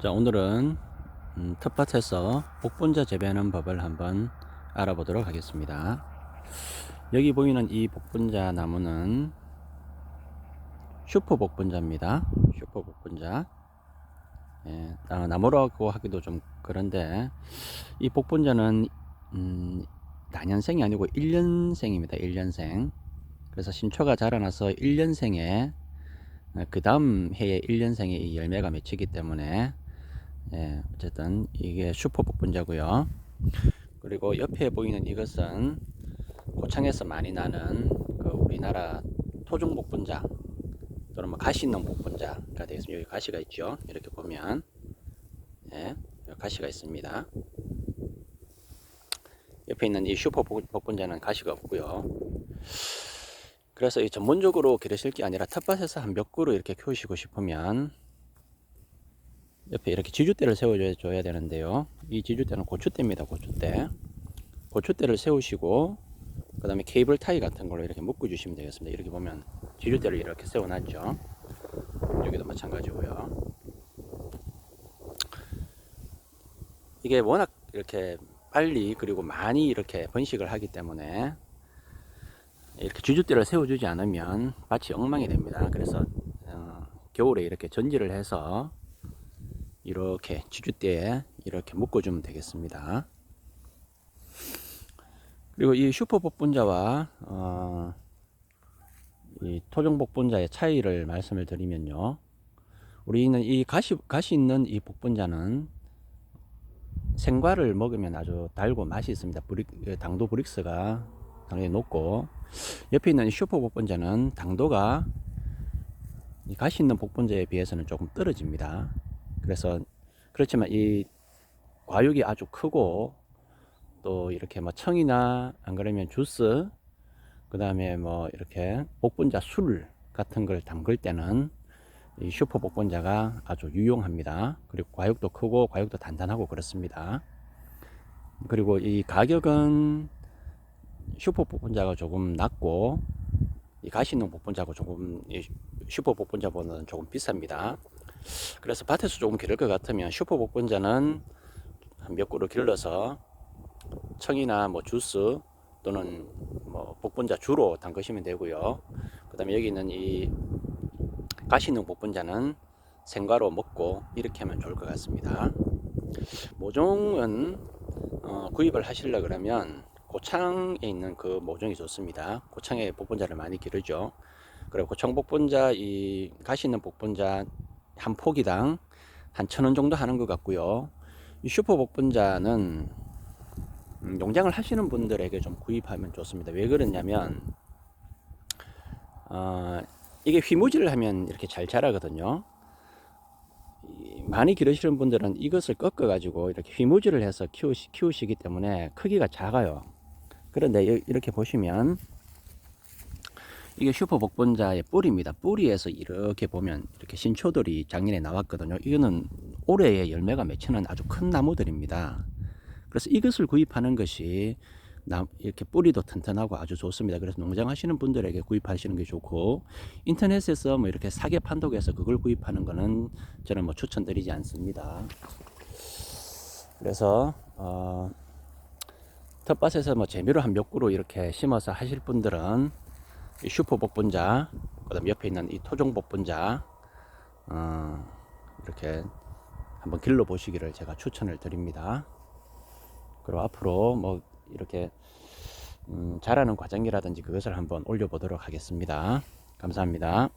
자 오늘은 음, 텃밭에서 복분자 재배하는 법을 한번 알아보도록 하겠습니다. 여기 보이는 이 복분자 나무는 슈퍼 복분자입니다. 슈퍼 복분자. 예, 아, 나무라고 하기도 좀 그런데 이 복분자는 음, 난년생이 아니고 1년생입니다. 1년생. 그래서 신초가 자라나서 1년생에 그 다음 해에 1년생에 이 열매가 맺히기 때문에 예, 어쨌든 이게 슈퍼 복분자고요. 그리고 옆에 보이는 이것은 고창에서 많이 나는 그 우리나라 토종 복분자 또는 뭐 가시 있는 복분자가 되겠습니다. 여기 가시가 있죠. 이렇게 보면 예, 가시가 있습니다. 옆에 있는 이 슈퍼 복- 복분자는 가시가 없고요. 그래서 이 전문적으로 기르실 게 아니라 텃밭에서 한 몇 그루 이렇게 키우시고 싶으면 옆에 이렇게 지주대를 세워줘야 되는데요. 이 지주대는 고추대입니다. 고추대. 고추대를 세우시고 그 다음에 케이블 타이 같은 걸로 이렇게 묶어 주시면 되겠습니다. 이렇게 보면 지주대를 이렇게 세워놨죠. 여기도 마찬가지고요. 이게 워낙 이렇게 빨리 그리고 많이 이렇게 번식을 하기 때문에 이렇게 주주대를 세워주지 않으면 밭이 엉망이 됩니다. 그래서 어, 겨울에 이렇게 전지를 해서 이렇게 지주대에 이렇게 묶어주면 되겠습니다. 그리고 이 슈퍼 복분자와 어, 이 토종 복분자의 차이를 말씀을 드리면요. 우리는 이 가시 가시 있는 이 복분자는 생과를 먹으면 아주 달고 맛이 있습니다. 브릭, 당도 브릭스가 당연히 높고 옆에 있는 이 슈퍼 복분자는 당도가 이 가시 있는 복분자에 비해서는 조금 떨어집니다. 그래서 그렇지만 이 과육이 아주 크고 또 이렇게 뭐 청이나 안 그러면 주스 그 다음에 뭐 이렇게 복분자 술 같은 걸 담글 때는 이 슈퍼 복분자가 아주 유용합니다. 그리고 과육도 크고 과육도 단단하고 그렇습니다. 그리고 이 가격은 슈퍼 복분자가 조금 낮고 이 가시 있는 복분자고 조금 이 슈퍼 복분자보다는 조금 비쌉니다. 그래서 밭에서 조금 기를 것 같으면 슈퍼 복분자는 한몇 그루 길러서 청이나 뭐 주스 또는 뭐 복분자 주로 담그시면 되고요. 그다음에 여기 있는 이 가시 있는 복분자는 생과로 먹고 이렇게 하면 좋을 것 같습니다. 모종은 어, 구입을 하시려 그러면 고창에 있는 그 모종이 좋습니다. 고창에 복분자를 많이 기르죠. 그리고 고창 복분자 이 가시 있는 복분자 한 포기당 한 천 원 정도 하는 것 같고요. 이 슈퍼 복분자는 음, 용장을 하시는 분들에게 좀 구입하면 좋습니다. 왜 그러냐면 어, 이게 휘무지를 하면 이렇게 잘 자라거든요. 이, 많이 기르시는 분들은 이것을 꺾어 가지고 이렇게 휘무지를 해서 키우시, 키우시기 때문에 크기가 작아요. 그런데 이- 이렇게 보시면 이게 슈퍼 복분자의 뿌리입니다. 뿌리에서 이렇게 보면 이렇게 신초들이 작년에 나왔거든요. 이거는 올해에 열매가 맺히는 아주 큰 나무들입니다. 그래서 이것을 구입하는 것이 나- 이렇게 뿌리도 튼튼하고 아주 좋습니다. 그래서 농장 하시는 분들에게 구입하시는 게 좋고 인터넷에서 뭐 이렇게 사계 판독해서 그걸 구입하는 거는 저는 뭐 추천드리지 않습니다. 그래서 어, 텃밭에서 뭐 재미로 한 몇 그루 이렇게 심어서 하실 분들은 이 슈퍼 복분자, 그 다음 옆에 있는 이 토종 복분자 어, 이렇게 한번 길러 보시기를 제가 추천을 드립니다. 그리고 앞으로 뭐 이렇게 음, 자라는 과정이라든지 그것을 한번 올려보도록 하겠습니다. 감사합니다.